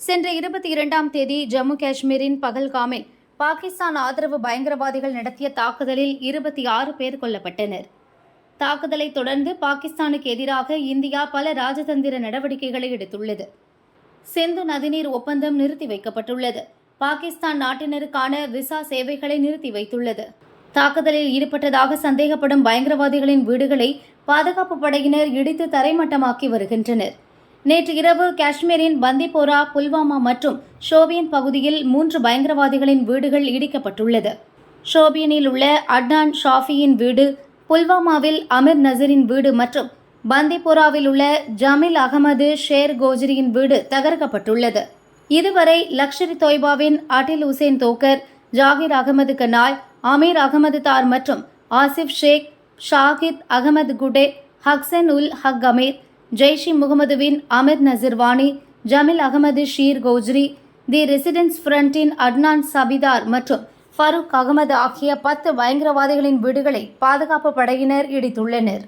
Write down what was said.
சென்ற இருபத்தி இரண்டாம் தேதி ஜம்மு காஷ்மீரின் பகல்காமில் பாகிஸ்தான் ஆதரவு பயங்கரவாதிகள் நடத்திய தாக்குதலில் இருபத்தி ஆறு பேர் கொல்லப்பட்டனர். தாக்குதலை தொடர்ந்து பாகிஸ்தானுக்கு எதிராக இந்தியா பல ராஜதந்திர நடவடிக்கைகளை எடுத்துள்ளது. சிந்து நதிநீர் ஒப்பந்தம் நிறுத்தி வைக்கப்பட்டுள்ளது. பாகிஸ்தான் நாட்டினருக்கான விசா சேவைகளை நிறுத்தி வைத்துள்ளது. தாக்குதலில் ஈடுபட்டதாக சந்தேகப்படும் பயங்கரவாதிகளின் வீடுகளை பாதுகாப்பு படையினர் இடித்து தரைமட்டமாக்கி வருகின்றனர். நேற்று இரவு காஷ்மீரின் பந்திப்போரா புல்வாமா மற்றும் ஷோபியன் பகுதியில் மூன்று பயங்கரவாதிகளின் வீடுகள் இடிக்கப்பட்டுள்ளது. ஷோபியனில் உள்ள அட்னான் ஷாஃபியின் வீடு புல்வாமாவில் அமீர் நசீரின் வீடு மற்றும் பந்திப்போராவில் உள்ள ஜமீல் அகமது ஷேர் கோஜரியின் வீடு தகர்க்கப்பட்டுள்ளது. இதுவரை லக்ஷரி தொய்பாவின் அட்டில் உசேன் தோக்கர் ஜாகிர் அகமது கனாய் அமீர் அகமது தார் மற்றும் ஆசிப் ஷேக் ஷாகித் அகமது குடே ஹக்சன் உல் ஹக் அமீர் ஜெய்ஷி முகமதுவின் அமீர் நசிர்வானி ஜமீல் அகமது ஷீர் கோஜ்ரி தி ரெசிடென்ஸ் ஃப்ரண்டின் அட்னான் சபிதார் மற்றும் ஃபரூக் அகமது ஆகிய பத்து பயங்கரவாதிகளின் வீடுகளை பாதுகாப்பு படையினர் இடித்துள்ளனர்.